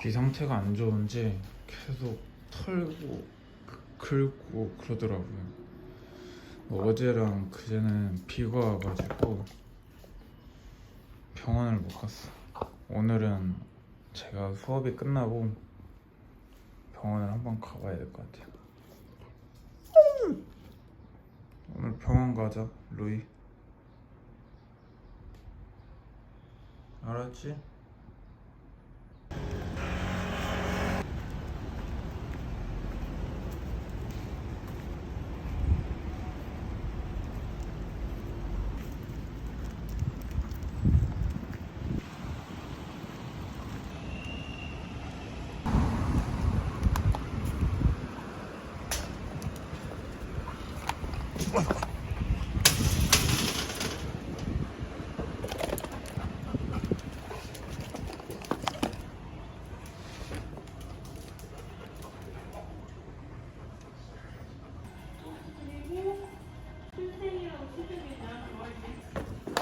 귀 상태가 안 좋은지 계속 털고 그- 긁고 그러더라고요. 어제랑 그제는 비가 와가지고 병원을 못 갔어. 오늘은 제가 수업이 끝나고 병원을 한번 가봐야 될 것 같아요. 오늘 병원 가자, 루이. 알았지?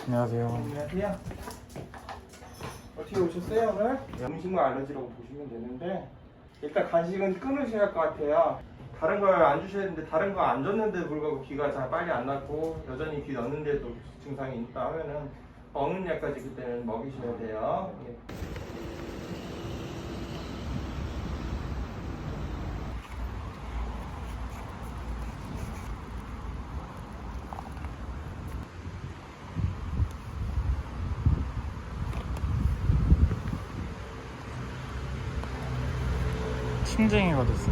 안녕하세요. 안녕하세요. 어떻게 오셨어요 오늘? 음식물 알러지라고 보시면 되는데 일단 간식은 끊으셔야 할 것 같아요. 다른 걸 안 주셔야 되는데 다른 거 안 줬는데 불구하고 귀가 잘 빨리 안 났고 여전히 귀 넣는데도 증상이 있다 하면은 먹는 약까지 그때는 먹이셔야 돼요. 예. 팀쟁이가 됐어.